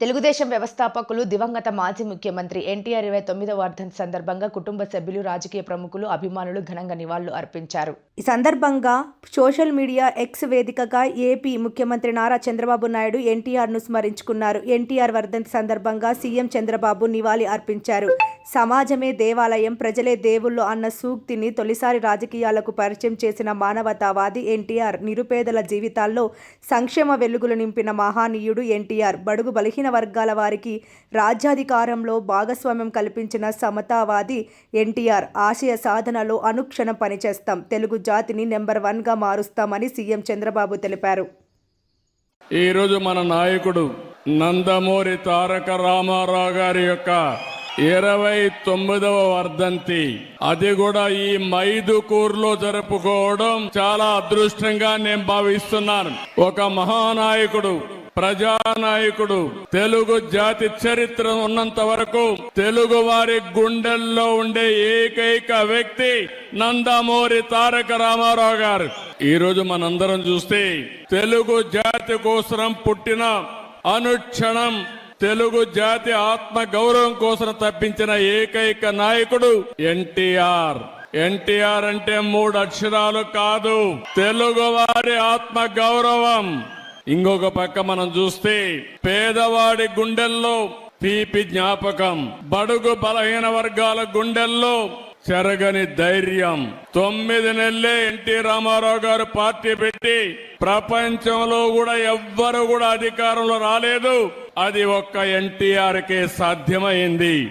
తెలుగుదేశం వ్యవస్థాపకులు దివంగత మాజీ ముఖ్యమంత్రి ఎన్టీఆర్ ఇరవై తొమ్మిదవ వర్ధన్ సందర్భంగా కుటుంబ సభ్యులు రాజకీయ ప్రముఖులు అభిమానులు ఘనంగా నివాళులు అర్పించారు. ఈ సందర్భంగా సోషల్ మీడియా ఎక్స్ వేదికగా ఏపీ ముఖ్యమంత్రి నారా చంద్రబాబు నాయుడు ఎన్టీఆర్ను స్మరించుకున్నారు. ఎన్టీఆర్ వర్ధంతి సందర్భంగా సీఎం చంద్రబాబు నివాళి అర్పించారు. సమాజమే దేవాలయం ప్రజలే దేవుళ్ళు అన్న సూక్తిని తొలిసారి రాజకీయాలకు పరిచయం చేసిన మానవతావాది ఎన్టీఆర్ నిరుపేదల జీవితాల్లో సంక్షేమ వెలుగులు నింపిన మహానీయుడు ఎన్టీఆర్. బడుగు బలహీన వర్గాల వారికి రాజ్యాధికారంలో భాగస్వామ్యం కల్పించిన సమతావాది ఎన్టీఆర్ ఆశయ సాధనలో అనుక్షణం పనిచేస్తాం. తెలుగు జాతిని నెంబర్ వన్గా మారుస్తామని సీఎం చంద్రబాబు తెలిపారు. ఈరోజు మన నాయకుడు నందమూరి తారక రామారావు గారి యొక్క ఇరవై తొమ్మిదవ వర్ధంతి. అది కూడా ఈ మైదుకూరులో జరుపుకోవడం చాలా అదృష్టంగా నేను భావిస్తున్నాను. ఒక మహానాయకుడు ప్రజానాయకుడు. తెలుగు జాతి చరిత్ర ఉన్నంత వరకు తెలుగు వారి గుండెల్లో ఉండే ఏకైక వ్యక్తి నందమూరి తారక రామారావు గారు. ఈ రోజు మనందరం చూస్తే తెలుగు జాతి కోసం పుట్టిన అనుక్షణం తెలుగు జాతి ఆత్మ గౌరవం కోసం తప్పించిన ఏకైక నాయకుడు ఎన్టీఆర్. ఎన్టీఆర్ అంటే మూడు అక్షరాలు కాదు. తెలుగు వారి ఆత్మ గౌరవం. ఇంకొక పక్క మనం చూస్తే పేదవాడి గుండెల్లో తీపి జ్ఞాపకం బడుగు బలహీన వర్గాల గుండెల్లో చెరగని ధైర్యం. తొమ్మిది నెలలే ఎన్టీ రామారావు గారు పార్టీ పెట్టి ప్రపంచంలో కూడా ఎవ్వరు కూడా అధికారంలో రాలేదు. అది ఒక్క ఎన్టీఆర్ కే సాధ్యమైంది.